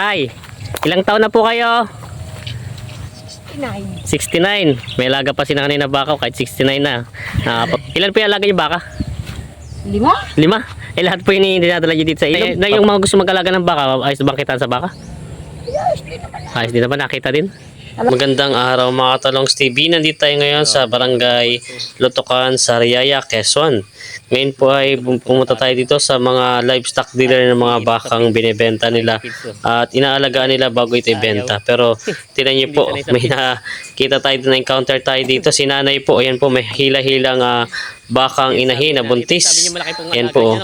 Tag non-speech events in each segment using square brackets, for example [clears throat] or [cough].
Ay, ilang taon na po kayo? 69. 69. May alaga pa si nanay na baka kahit 69 na. Nakapa- [laughs] ilan po yung alaga yung baka? Lima? Lima? Eh lahat po yun yung dinadala nyo dito sa ilog. Na yung mga gusto mag-alaga ng baka, ayos bang kitaan sa baka? Yes, di naman. Ayos din naman, nakita din. Magandang araw mga talong TV. Nandito tayo ngayon sa barangay Lutukan, Sariaya, Quezon. Ngayon po ay pum- pumunta tayo dito sa mga livestock dealer ng mga bakang binibenta nila at inaalagaan nila bago ito ibenta. Pero tinan niyo po, [laughs] may nakita tayo na encounter tayo dito. Si nanay po, ayan po, may hila-hilang ah, bakang inahin na buntis. Yan po.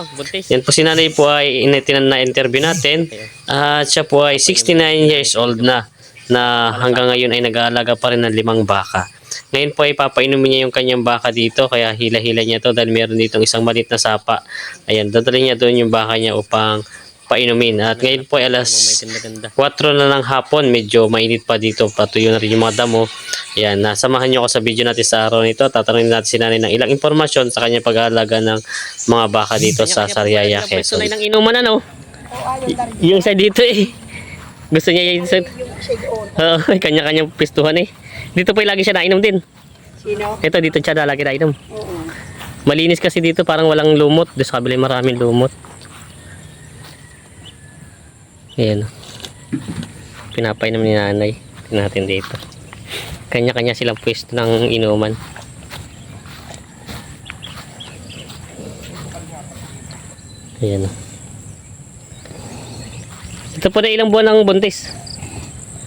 Yan po si nanay po ay initinan na interview natin. At siya po ay 69 years old na na hanggang ngayon ay nag-aalaga pa rin ng limang baka. Ngayon po ay papainumin niya yung kanyang baka dito kaya hila-hila niya to dahil meron dito isang malit na sapa. Ayan, dadalhin niya doon yung baka niya upang painumin. At ngayon po ay alas 4 na ng hapon, medyo mainit pa dito, patuyo na rin yung mga damo. Ayan, nasamahan niyo ako sa video natin sa araw nito. Tatanungin natin si nanay ng ilang impormasyon sa kanyang pag-aalaga ng mga baka dito sa Sariaya, Quezon. ng inuman ano? Na. Yung sa dito eh. Gusto niya yung. Oo, [laughs] kanya-kanyang pistuhan eh. Dito po lagi siya nainom din. Sino? Ito, dito siya na lagi nainom. Oo. Malinis kasi dito, parang walang lumot. Doon sa kabila maraming lumot. Ayan. Pinapainom ni nanay. Tingnan natin dito. Kanya-kanya silang pwesto ng inuman. Ayan. Ito po na ilang buwan ng buntis.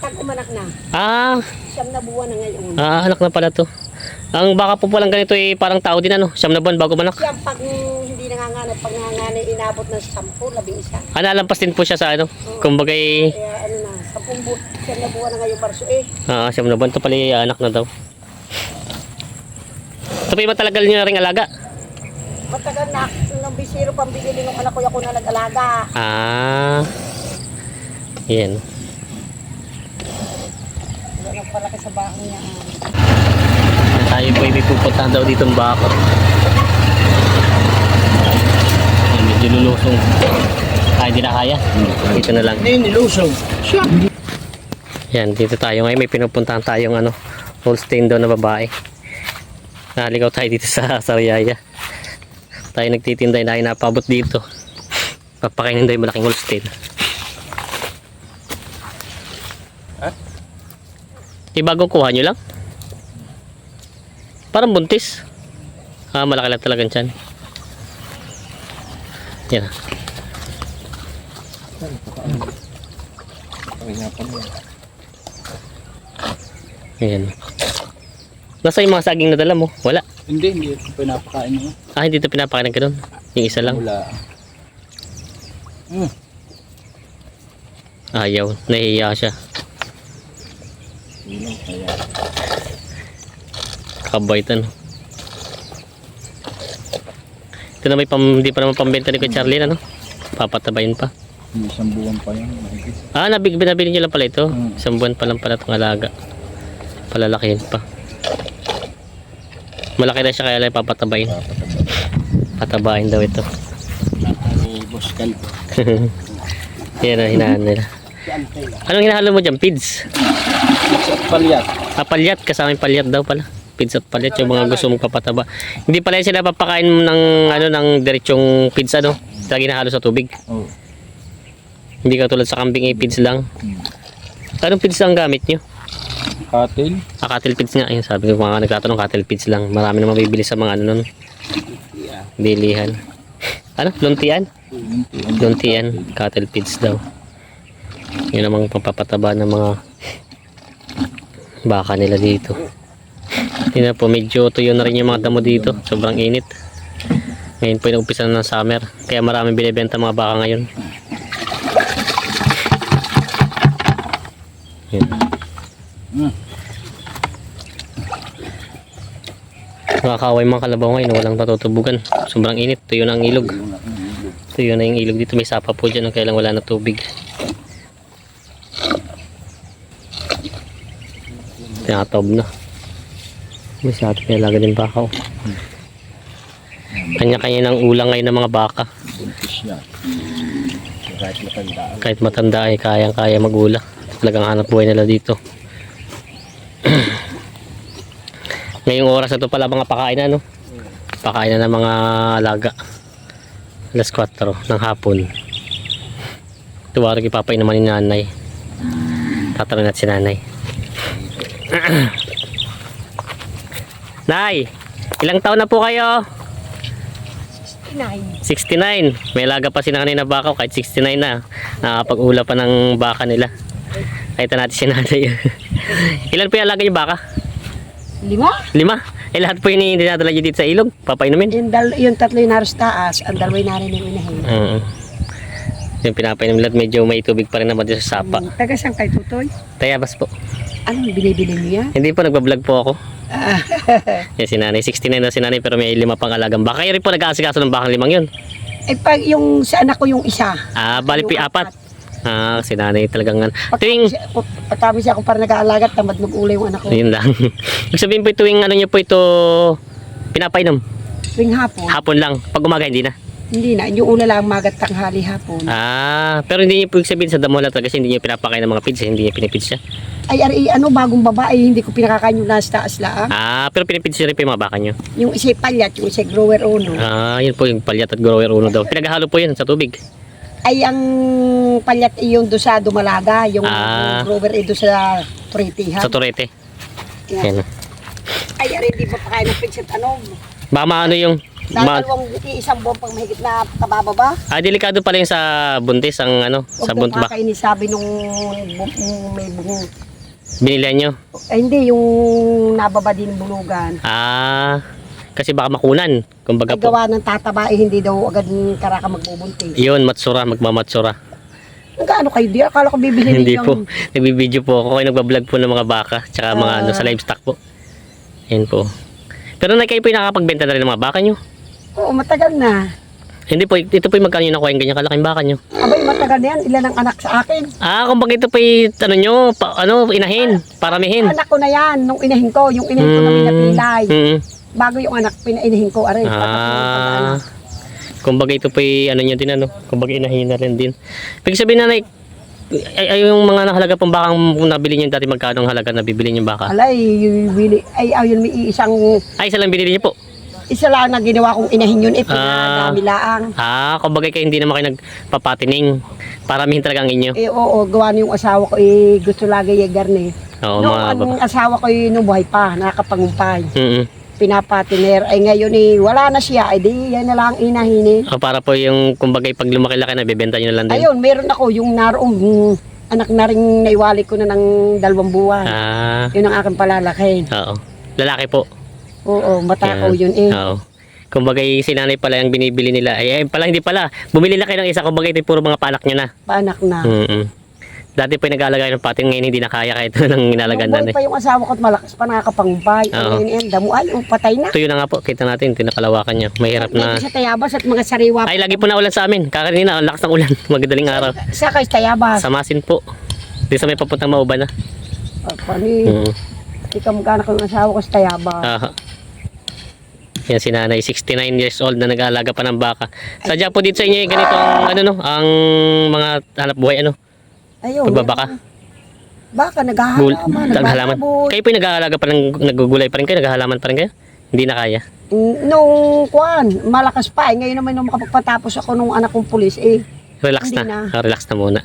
Pag umanak na, Ah, siyam na buwan na ngayon. ah, anak na pala to. Ang baka po palang ganito eh, parang tao din ano, siyam na buwan bago manak. Yan, pag hindi nanganganay, pag nanganganay, inabot ng sampu, labing isa. Ah, nalampas din po siya sa ano, kumbaga eh, Kaya ano na, sampung buwan, siyam na buwan na ngayon, Marso eh. ah, siyam na buwan. Ito pala yung anak na daw. Ito pa yung matalagal niyo na rin alaga. Matagal na, nung bisiro pang binili ng anak ko, ako na nag-alaga. Ah, yan. Wala palaki sa bahay niya. Tayo po ay pupuntahan daw dito ng baka. Yan, medyo lulusong. Ay, hindi na kaya. Dito na lang. Hindi, nilusog. Siya. Yan, dito tayo ngayon. May pinupuntahan tayong ano, Holstein daw na babae. Naligaw tayo dito [laughs] sa Sariaya. Tayo nagtitinday na ay napabot dito. Papakainin daw yung malaking Holstein. Di kuha nyo lang? Parang buntis. Ah, malaki lang talaga tiyan. Yan. Ayan. Nasa yung mga saging na dala mo? Wala. Hindi, hindi ko pinapakain mo. Ah, hindi ito pinapakain ng ganun. Yung isa lang. Wala. Hmm. Ayaw. Nahihiya siya. Yun, kaya. Kabait ano. Ito na may pam, hindi pa naman pambenta ni Kuya Charlie ano? Papatabayin pa. Isang buwan pa yan. mahigit. Ah, nabig, binabili niyo lang pala ito. Hmm. Isang buwan pa lang pala itong alaga. Palalakihin pa. Malaki na siya kaya lang papatabayin. Patabayin daw ito. Boss Cal. [laughs] Yan ang hinahan nila. Anong hinahalo mo dyan? Pids? Palyat. Ah, palyat. Kasama yung palyat daw pala. Pids at palyat yung mga gusto mong papataba. Hindi pala sila papakain ng ano ng diretsong pids ano. Lagi nahalo sa tubig. Oh. Hindi ka tulad sa kambing eh, pids lang. Hmm. Anong pids ang gamit nyo? Katil. Ah, cattle pids nga. Ayun, sabi ko mga nagtatanong cattle pids lang. Marami na mabibili sa mga ano nun. Bilihan. [laughs] Ano? Luntian? Luntian. Cattle pids daw. Yun namang papapataba ng mga [laughs] baka nila dito. Yun po, medyo tuyo na rin yung mga damo dito. Sobrang init. Ngayon po yung umpisa na ng summer. Kaya maraming binibenta mga baka ngayon. Yun. Nakakaway mga kalabaw ngayon. Walang patutubugan. Sobrang init. Tuyo na ang ilog. Tuyo na yung ilog dito. May sapa po dyan. Kailang wala na tubig. Tinatob na. May sabi kaya laga din baka. oh. Kanya-kanya ng ulang ngayon ng mga baka. Kahit matandaan. Kahit matanda ay kayang-kaya magula. Talagang hanap buhay nila dito. [clears throat] Ngayong oras na to pala mga pakain na, no? Pakain na ng mga alaga. Alas 4 ng hapon. Tuwarag ipapay naman ni nanay. Tatanong natin si nanay. [clears throat] Nay, ilang taon na po kayo? Inay. 69. May alaga pa si nanay na baka kahit 69 na. Nakapag-ula pa ng baka nila. Kahit natin si nanay. [laughs] Ilan po yung alaga yung baka? Lima? Lima. Eh lahat po yun dinadala dito sa ilog. Papainumin. Yung, dal yung tatlo yung naros taas, ang dalawa yung narin yung inahin. Oo. Yung pinapainom nila at medyo may tubig pa rin naman dito sa sapa. Hmm, Taga saan kay Tutoy? Tayabas po. Anong binibili niyo yan? Hindi po, nagbablog po ako. [laughs] Yan si nanay. 69 na si nanay pero may lima pang alagang baka. Kayo rin po nag-aasikaso ng bakang limang yun. eh pag yung sa anak ko yung isa. Ah, bali Yung apat. Ah, si nanay talagang ano. Tuwing, pagkami siya ako para nag-aalaga, tamad mag-ula yung anak ko. Yun lang. [laughs] Ibig sabihin po tuwing ano nyo po ito pinapainom. Tuwing hapon, Hapon lang. Pag umaga hindi na. hindi na. Yung ula lang magat tanghali hapon. Ah, pero hindi niyo po sabihin sa damo lang talaga kasi hindi niyo pinapakain ng mga pids, hindi niyo pinipits Ay, ari, ano, bagong babae, hindi ko pinakakain yung nasa taas lang. Ah, pero pinipits niyo rin po yung mga baka niyo. Yung isa palyat, yung isa grower uno. Ah, yun po yung palyat at grower uno daw. Pinaghalo po yun sa tubig. Ay, ang palyat ay yung doon sa Dumalaga, yung Ah. grower ay doon sa Turitihan. Sa turete. Yan. Yan. Ay, ari, di ba pa kayo ng pinset, ano? Baka maano yung Dalawang isang buwan pang mahigit na kabababa. Ah, delikado pala yung sa buntis ang ano, sa Huwag buntis daw ba? kakainin sabi nung may bung Binilihan nyo. Ay, hindi, yung nababa din bulugan. Ah, kasi baka makunan. Kumbaga Ay, po. gawa ng tataba, eh, hindi daw agad karaka magbubuntis. Yun, matsura, magmamatsura. Gaano kayo di? Akala ko bibili Hindi niyo po. yung- Nagbibideo po ako. Kayo nagbablog po ng mga baka. Tsaka mga Ah. ano, sa livestock po. Yan po. Pero na kayo po yung nakakapagbenta na rin ng mga baka nyo. Oo, matagal na. Hindi po, ito po yung magkano yung nakuha yung ganyan kalaking baka nyo. Abay, matagal na yan. Ilan ang anak sa akin? Ah, kumbaga ito po yung, ano nyo, pa, ano, inahin, paramihin. Anak ko na yan. Nung inahin ko, yung inahin ko na may napilay. Mm. Bago yung anak, pinainahin ko. Aray, Ah, kumbaga ito po yung, ano nyo din, ano, kumbaga inahin na rin din. Pag sabihin na, like, ay, ay, yung mga nakahalaga pong bakang nabili nyo dati, magkano ang halaga na bibili nyo baka? Alay, bili. Ay, ayun, may isang, Ay, isa lang binili nyo po. Isa lang na ginawa kong inahin yun. Eh, Ah. pinadami laang. Ah, kumbaga kayo hindi naman kayo nagpapatining. Paramihin talaga ang inyo. Eh, oo, gawa na yung asawa ko. Eh, gusto lagi yung garne. Oo, Nung mga baba. ang asawa ko eh, nung buhay pa, nakapangumpay. Mm Pinapatiner. Ay ngayon eh, wala na siya. Ay di, yan na lang ang inahin eh. oh, para po yung kumbaga pag lumaki-laki na, bebenta nyo na lang din. Ayun, meron ako yung naroong mm, anak na rin naiwali ko na ng dalawang buwan. Ah, Yun ang aking palalaki. oo. Lalaki po. Oo, matakaw yun eh. Oo. Kumbaga yung sinanay pala yung binibili nila. Ay, ay pala hindi pala. Bumili na kayo ng isa. Kumbaga ito puro mga panak nyo na. Paanak na. Mm Dati po yung nag-alagay ng patin. Ngayon hindi na kaya kahit [laughs] nang inalagan buhay pa yung asawa ko at malakas pa nakakapangumpay. Oo. Ayun, yan, damo ay, oh, patay na. Tuyo na nga po. Kita natin. Tinakalawakan niya. Mahirap na. Dito sa Tayabas at mga sariwa. Ay, lagi po na ulan sa amin. Kakanina, ang lakas ng ulan. [laughs] Magdaling araw. Sa kay Tayabas. Samasin po. Di sa may papuntang mauban na. Pani, Mm. Di ka magkaanak ng asawa ko sa Tayabas. Aha. Yan si nanay, 69 years old na nag-aalaga pa ng baka. Sadya po dito sa inyo, eh, ganito ang, ano no, ang mga hanap buhay, ano, Ayun. pagbabaka. Baka Gul, naghahalaman. naghahalaman. nagbababot. Kayo po yung nag-aalaga pa ng, nagugulay pa rin kayo, naghahalaman pa rin kayo? Hindi na kaya. Mm, Nung kuan, malakas pa. Eh. Ngayon naman nung makapagpatapos ako nung anak kong pulis, eh, Relax Hindi na. na. Ah, relax na muna.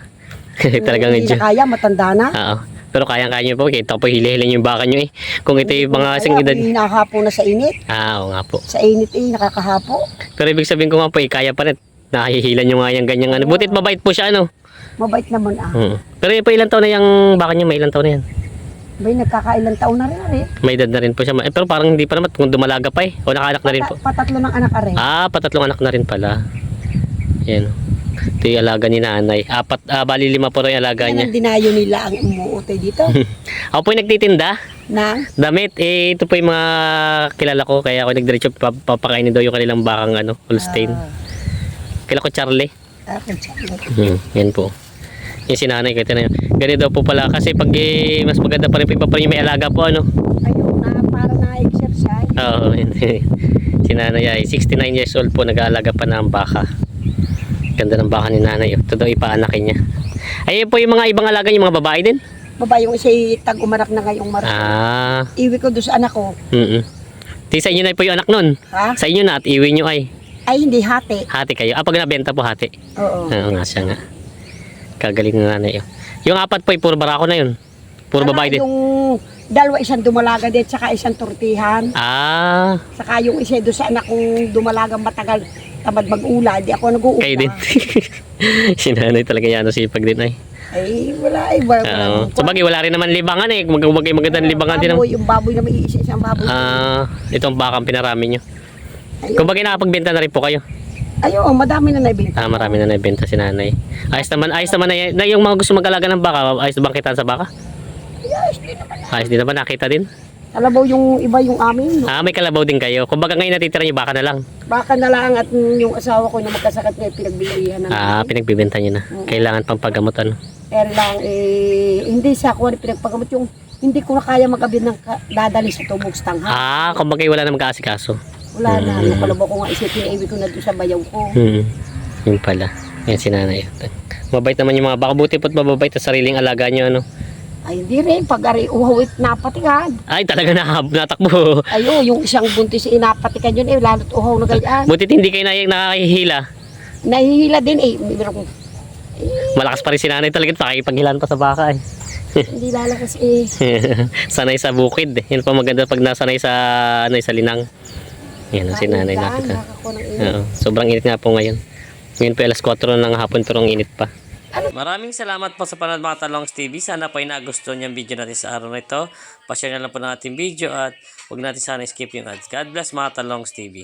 [laughs] Talagang hindi medyo. na kaya, matanda na. Oo. Pero kayang-kaya nyo po, kita po hili-hilin yung baka nyo eh. Kung ito yung mga asing edad. Kaya, nakahapo na sa init. Ah, oo nga po. Sa init eh, nakakahapo. Pero ibig sabihin ko nga po, eh, kaya pa rin. Nahihilan nyo nga yung ganyang ano. Butit mabait po siya, ano. Mabait naman ah. Mm. Pero yun po, ilang taon na yung baka nyo? May ilang taon na yan? Bay, nagkakailang taon na rin eh. May edad na rin po siya. Eh, pero parang hindi pa naman kung dumalaga pa eh. O nakaanak na rin po. Pata- patatlo ng anak are. Ah, patatlong anak na rin pala. Yan. Ito yung alaga ni nanay. Apat, ah, bali lima po rin yung alaga Yan niya. ang dinayo nila ang umuutoy dito. [laughs] Ako po yung nagtitinda. na, Damit, eh, ito po yung mga kilala ko. Kaya ako nagdiretso pap- papakainin daw yung kanilang bakang ano, Holstein. ah, Kilala ko Charlie. akin siya. Hmm, yan po. Yung si nanay, kahit na yun. Ganito daw po pala. Kasi pag eh, mas maganda pa rin po pa rin may alaga po, ano. Ayun na, para na-exercise. Oo, yun. [laughs] si nanay ay 69 years old po, nag-aalaga pa ng baka. Ganda ng baka ni nanay. Oh. Ito daw ipaanakin niya. Ayun po yung mga ibang alaga yung mga babae din. Babae yung isa tag umanak na ngayong maras. Ah, Iwi ko doon sa anak ko. mm Di sa inyo na po yung anak nun. Ha? Sa inyo na at iwi nyo ay. Ay, hindi hati. Hati kayo. Ah, pag nabenta po hati. Oo. Oo nga siya nga. Kagaling na nanay. oh. Yung apat po ay puro barako na yun. Puro Ano, babae din. Yung dalawa isang dumalaga din, saka isang turtihan. Ah, Saka yung isa doon sa anak kong dumalagang matagal, tamad mag-ula, di ako nag-uula. kayo din. [laughs] si nanay talaga yan. Sipag din ay. Ay, wala, ay, wala. Wala. Sa bagay, wala rin naman libangan eh. Mag mag magandang libangan din. Baboy, yung baboy na may isa isang baboy. Ah, itong bakang pinarami nyo. Ayun. Kung bagay nakapagbenta na rin po kayo. Ayun, madami na naibenta. Ah, marami na naibenta si nanay. Ayos naman, ayos naman na, yung mga gusto mag-alaga ng baka, ayos na bang kitaan sa baka? Yes, di naman. Ayos din naman, nakita din. Kalabaw yung iba yung amin. No? Ah, may kalabaw din kayo. Kung baga ngayon natitira nyo, baka na lang. Baka na lang at mm, yung asawa ko na magkasakit ngayon pinagbilihan na. Ah, pinagbibenta nyo na. Kailangan pang paggamot ano. Pero lang, eh, hindi sa ako na pinagpagamot yung hindi ko na kaya magabi ng dadali sa tubog stangha. Ah, kung bagay wala namang kaasikaso. Wala na. Yung kalabaw ko nga isipin, ibig ko na doon sa bayaw ko. Hmm. Yun pala. Yan si nanay. Mabait naman yung mga baka. Buti po't mababait sa sariling alaga nyo ano. Ay, hindi rin. Pag ari uhawit napatikad. Ay, talaga na, natakbo. Ayo, yung isang buntis inapatikan yun eh, lalo't uhaw na ganyan. Butit hindi kayo na, nakahihila. Nahihila din eh. Meron Malakas pa rin si nanay talaga. Pakipaghilan pa sa baka eh. [laughs] hindi lalakas eh. [laughs] sanay sa bukid. Yan pa maganda pag nasanay sa ano sa linang. Yan si nanay nakita. Oo, sobrang init nga po ngayon. Ngayon po alas 4 ng hapon pero ang init pa. Maraming salamat po sa panonood mga Talongs TV. Sana po ay nagustuhan yung video natin sa araw na ito. Pa-share na lang po ng ating video at huwag natin sana skip yung ads. God bless mga Talongs TV.